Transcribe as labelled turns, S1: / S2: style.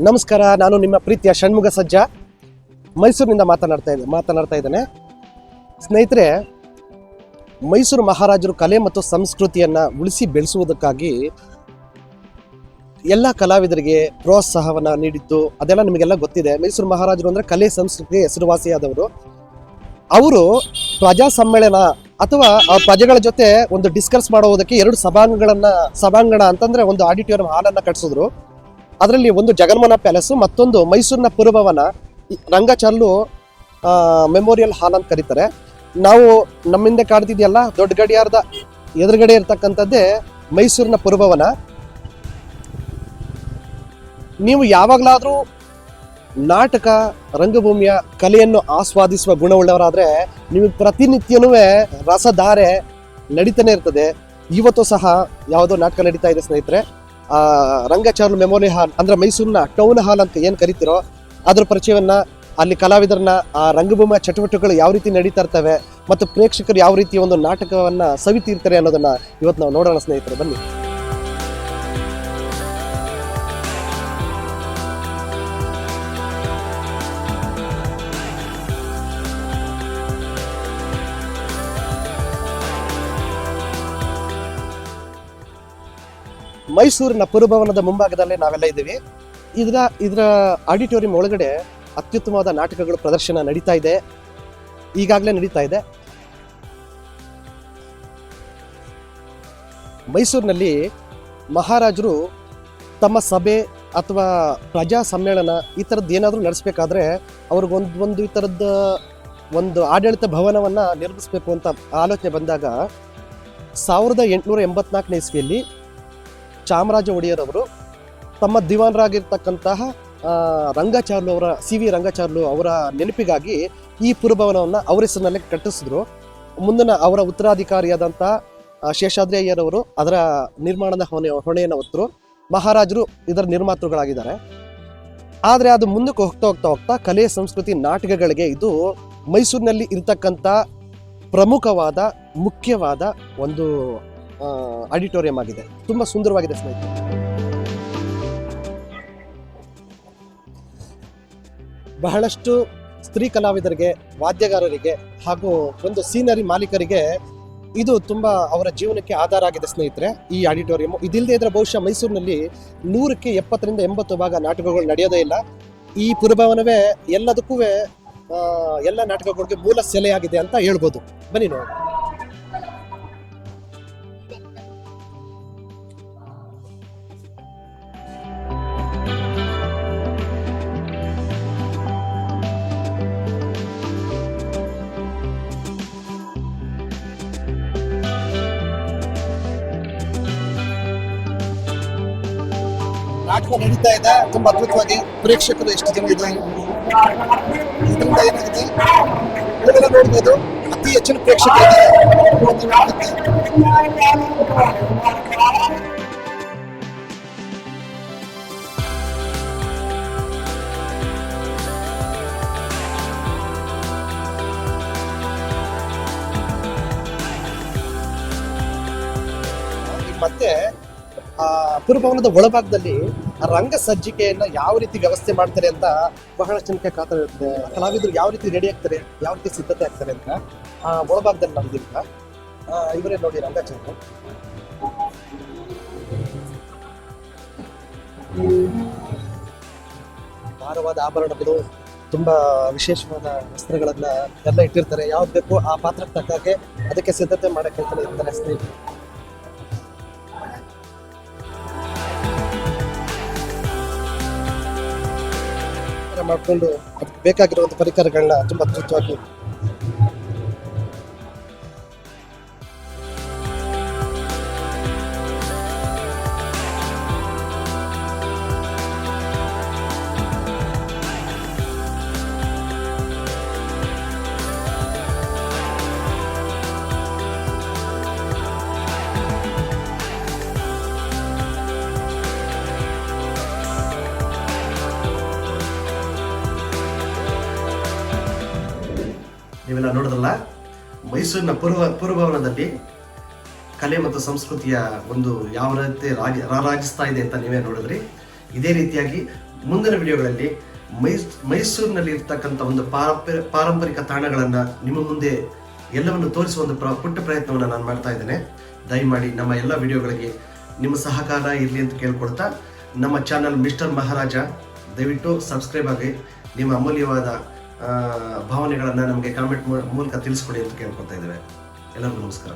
S1: ನಮಸ್ಕಾರ, ನಾನು ನಿಮ್ಮ ಪ್ರೀತಿಯ ಷಣ್ಮುಗ ಸಜ್ಜಾ. ಮೈಸೂರಿನಿಂದ ಮಾತನಾಡ್ತಾ ಇದ್ದೆ ಮಾತನಾಡ್ತಾ ಇದ್ದೇನೆ. ಸ್ನೇಹಿತರೆ, ಮೈಸೂರು ಮಹಾರಾಜರು ಕಲೆ ಮತ್ತು ಸಂಸ್ಕೃತಿಯನ್ನು ಉಳಿಸಿ ಬೆಳೆಸುವುದಕ್ಕಾಗಿ ಎಲ್ಲ ಕಲಾವಿದರಿಗೆ ಪ್ರೋತ್ಸಾಹವನ್ನು ನೀಡಿದ್ದು, ಅದೆಲ್ಲ ನಿಮಗೆಲ್ಲ ಗೊತ್ತಿದೆ. ಮೈಸೂರು ಮಹಾರಾಜರು ಅಂದರೆ ಕಲೆ ಸಂಸ್ಕೃತಿಗೆ ಹೆಸರುವಾಸಿಯಾದವರು. ಅವರು ಪ್ರಜಾ ಸಮ್ಮೇಳನ ಅಥವಾ ಆ ಪ್ರಜೆಗಳ ಜೊತೆ ಒಂದು ಡಿಸ್ಕಸ್ ಮಾಡುವುದಕ್ಕೆ ಎರಡು ಸಭಾಂಗಣಗಳನ್ನ ಸಭಾಂಗಣ ಅಂತಂದರೆ ಒಂದು ಆಡಿಟೋರಿಯಂ ಹಾಲನ್ನು ಕಟ್ಟಿಸಿದ್ರು ಅದರಲ್ಲಿ ಒಂದು ಜಗನ್ಮೋಹನ ಪ್ಯಾಲೇಸು, ಮತ್ತೊಂದು ಮೈಸೂರಿನ ಪುರಭವನ ರಂಗಚಲ್ಲು ಮೆಮೋರಿಯಲ್ ಹಾಲ್ ಅಂತ ಕರೀತಾರೆ. ನಾವು ನಮ್ಮಿಂದ ಕಾಡ್ತಿದೆಯಲ್ಲ ದೊಡ್ಡ ಗಡಿಯಾರದ ಎದುರುಗಡೆ ಇರತಕ್ಕಂಥದ್ದೇ ಮೈಸೂರಿನ ಪುರಭವನ ನೀವು ಯಾವಾಗಲಾದರೂ ನಾಟಕ, ರಂಗಭೂಮಿಯ ಕಲೆಯನ್ನು ಆಸ್ವಾದಿಸುವ ಗುಣವುಳ್ಳವರಾದರೆ ನಿಮಗೆ ಪ್ರತಿನಿತ್ಯನೂ ರಸಧಾರೆ ನಡೀತಾನೆ ಇರ್ತದೆ. ಇವತ್ತು ಸಹ ಯಾವುದೋ ನಾಟಕ ನಡೀತಾ ಇದೆ ಸ್ನೇಹಿತರೆ. ರಂಗಚಾರ್ಲು ಮೆಮೋರಿ ಹಾಲ್, ಅಂದ್ರೆ ಮೈಸೂರಿನ ಟೌನ್ ಹಾಲ್ ಅಂತ ಏನು ಕರಿತಿರೋ ಅದ್ರ ಪರಿಚಯವನ್ನ ಅಲ್ಲಿ ಕಲಾವಿದರನ್ನ ಆ ರಂಗಭೂಮಿಯ ಚಟುವಟಿಕೆಗಳು ಯಾವ ರೀತಿ ನಡೀತಾ ಇರ್ತವೆ ಮತ್ತು ಪ್ರೇಕ್ಷಕರು ಯಾವ ರೀತಿ ಒಂದು ನಾಟಕವನ್ನ ಸವಿತೀರ್ತಾರೆ ಅನ್ನೋದನ್ನ ಇವತ್ತು ನಾವು ನೋಡೋಣ ಸ್ನೇಹಿತರು, ಬನ್ನಿ. ಮೈಸೂರಿನ ಪುರಭವನದ ಮುಂಭಾಗದಲ್ಲೇ ನಾವೆಲ್ಲ ಇದ್ದೀವಿ. ಇದರ ಇದರ ಆಡಿಟೋರಿಯಂ ಒಳಗಡೆ ಅತ್ಯುತ್ತಮವಾದ ನಾಟಕಗಳು ಪ್ರದರ್ಶನ ನಡೀತಾ ಇದೆ. ಈಗಾಗಲೇ ನಡೀತಾ ಇದೆ. ಮೈಸೂರಿನಲ್ಲಿ ಮಹಾರಾಜರು ತಮ್ಮ ಸಭೆ ಅಥವಾ ಪ್ರಜಾ ಸಮ್ಮೇಳನ ಈ ಥರದ್ದು ಏನಾದರೂ ನಡೆಸಬೇಕಾದ್ರೆ ಅವ್ರಿಗೊಂದು ಒಂದು ಈ ಥರದ ಒಂದು ಆಡಳಿತ ಭವನವನ್ನು ನಿರ್ಮಿಸಬೇಕು ಅಂತ ಆಲೋಚನೆ ಬಂದಾಗ ಸಾವಿರದ ಎಂಟುನೂರ ಎಂಬತ್ನಾಲ್ಕನೇ ಇಸ್ವಿಯಲ್ಲಿ ಚಾಮರಾಜ ಒಡೆಯರ್ ಅವರು ತಮ್ಮ ದಿವಾನರಾಗಿರ್ತಕ್ಕಂತಹ ರಂಗಚಾರ್ಲು ಅವರ, ಸಿ ವಿ ರಂಗಚಾರ್ಲು ಅವರ ನೆನಪಿಗಾಗಿ ಈ ಪುರಭವನವನ್ನು ಅವರ ಹೆಸರಿನಲ್ಲೇ ಕಟ್ಟಿಸಿದ್ರು. ಮುಂದಿನ ಅವರ ಉತ್ತರಾಧಿಕಾರಿಯಾದಂಥ ಶೇಷಾದ್ರಿ ಅಯ್ಯರವರು ಅದರ ನಿರ್ಮಾಣದ ಹೊಣೆ, ಹೊಣೆಯನ್ನು ಹೊತ್ತರು ಮಹಾರಾಜರು ಇದರ ನಿರ್ಮಾತೃಗಳಾಗಿದ್ದಾರೆ. ಆದರೆ ಅದು ಮುಂದಕ್ಕೆ ಹೋಗ್ತಾ ಹೋಗ್ತಾ ಹೋಗ್ತಾ ಕಲೆ, ಸಂಸ್ಕೃತಿ, ನಾಟಕಗಳಿಗೆ ಇದು ಮೈಸೂರಿನಲ್ಲಿ ಇರತಕ್ಕಂಥ ಪ್ರಮುಖವಾದ, ಮುಖ್ಯವಾದ ಒಂದು ಆಡಿಟೋರಿಯಂ ಆಗಿದೆ. ತುಂಬಾ ಸುಂದರವಾಗಿದೆ ಸ್ನೇಹಿತರೆ. ಬಹಳಷ್ಟು ಸ್ತ್ರೀ ಕಲಾವಿದರಿಗೆ, ವಾದ್ಯಗಾರರಿಗೆ ಹಾಗೂ ಒಂದು ಸೀನರಿ ಮಾಲೀಕರಿಗೆ ಇದು ತುಂಬಾ ಅವರ ಜೀವನಕ್ಕೆ ಆಧಾರ ಆಗಿದೆ ಸ್ನೇಹಿತರೆ, ಈ ಆಡಿಟೋರಿಯಂ ಇದಿಲ್ಲದೆ ಇದ್ರೆ ಬಹುಶಃ ಮೈಸೂರಿನಲ್ಲಿ ನೂರಕ್ಕೆ ಎಪ್ಪತ್ತರಿಂದ ಎಂಬತ್ತು ಭಾಗ ನಾಟಕಗಳು ನಡೆಯೋದೇ ಇಲ್ಲ. ಈ ಪುರಭವನವೇ ಎಲ್ಲದಕ್ಕೂ ಎಲ್ಲ ನಾಟಕಗಳಿಗೆ ಮೂಲ ಸೆಲೆಯಾಗಿದೆ ಅಂತ ಹೇಳ್ಬೋದು. ಬನ್ನಿ ನೋಡಿ ನಾಟಕ ನಡೀತಾ ಇದೆ. ತುಂಬಾ ಅದ್ಭುತವಾಗಿ ಪ್ರೇಕ್ಷಕರು ಎಷ್ಟು ಜನ ಇದ್ದಾರೆ. ಇದರಿಂದ ಏನಾಗಿದೆ. ಇದೆಲ್ಲ ನೋಡ್ಬೋದು. ಅತಿ ಹೆಚ್ಚಿನ ಪ್ರೇಕ್ಷಕರು ಇದ್ದಾರೆ. ಒಂದು ಮತ್ತೆ ಪುರಭವನದ ಒಳಭಾಗದಲ್ಲಿ ಆ ರಂಗ ಸಜ್ಜಿಕೆಯನ್ನ ಯಾವ ರೀತಿ ವ್ಯವಸ್ಥೆ ಮಾಡ್ತಾರೆ ಅಂತ ಬಹಳ ಜನಕ್ಕೆ ಕಾತರ ಇರುತ್ತೆ ಕಲಾವಿದರು ಯಾವ ರೀತಿ ರೆಡಿ ಆಗ್ತಾರೆ, ಯಾವ ರೀತಿ ಸಿದ್ಧತೆ ಆಗ್ತಾರೆ ಅಂತ ಆ ಒಳಭಾಗದಲ್ಲಿ ನಮ್ದಿಲ್ಲ ಇವರೇ ನೋಡಿ ರಂಗಚಂದ್ರ ಭಾರವಾದ ಆಭರಣಗಳು ತುಂಬಾ ವಿಶೇಷವಾದ ವಸ್ತ್ರಗಳನ್ನ ಎಲ್ಲ ಇಟ್ಟಿರ್ತಾರೆ. ಯಾವ್ದು ಬೇಕು ಆ ಪಾತ್ರಕ್ಕೆ ತಕ್ಕಾಗೆ ಅದಕ್ಕೆ ಸಿದ್ಧತೆ ಮಾಡಕ್ಕೆ ಇರ್ತಾರೆ ಸ್ನೇಹಿತರು. ಮಾಡ್ಕೊಂಡು ಅದಕ್ಕೆ ಬೇಕಾಗಿರುವಂಥ ಪರಿಕರಗಳನ್ನ ತುಂಬಾ ಅದ್ಭುತವಾಗಿ ನೋಡಿದ್ರಲ್ಲ? ಮೈಸೂರಿನ ಪೂರ್ವ, ಪೂರ್ವಭವನದಲ್ಲಿ ಕಲೆ ಮತ್ತು ಸಂಸ್ಕೃತಿಯ ಒಂದು ಯಾವ ರೀತಿ ರಾಜ ಇದೆ ಅಂತ ನೀವೇ ನೋಡಿದ್ರಿ. ಇದೇ ರೀತಿಯಾಗಿ ಮುಂದಿನ ವಿಡಿಯೋಗಳಲ್ಲಿ ಮೈಸ್ ಮೈಸೂರಿನಲ್ಲಿ ಇರ್ತಕ್ಕಂಥ ಒಂದು ಪಾರಂಪರ, ಪಾರಂಪರಿಕ ತಾಣಗಳನ್ನು ನಿಮ್ಮ ಮುಂದೆ ಎಲ್ಲವನ್ನು ತೋರಿಸುವ ಒಂದು ಪ್ರ- ಪುಟ್ಟ ಪ್ರಯತ್ನವನ್ನು ನಾನು ಮಾಡ್ತಾ ಇದ್ದೇನೆ. ದಯಮಾಡಿ ನಮ್ಮ ಎಲ್ಲ ವಿಡಿಯೋಗಳಿಗೆ ನಿಮ್ಮ ಸಹಕಾರ ಇರಲಿ ಅಂತ ಕೇಳ್ಕೊಡ್ತಾ ನಮ್ಮ ಚಾನಲ್ ಮಿಸ್ಟರ್ ಮಹಾರಾಜ, ದಯವಿಟ್ಟು ಸಬ್ಸ್ಕ್ರೈಬ್ ಆಗಿ ನಿಮ್ಮ ಅಮೂಲ್ಯವಾದ ಭಾವನೆಗಳನ್ನು ನಮಗೆ ಕಾಮೆಂಟ್ ಮೂಲಕ ತಿಳಿಸ್ಕೊಡಿ ಅಂತ ಕೇಳ್ಕೊತಾ ಇದ್ದೇವೆ. ಎಲ್ಲರಿಗೂ ನಮಸ್ಕಾರ.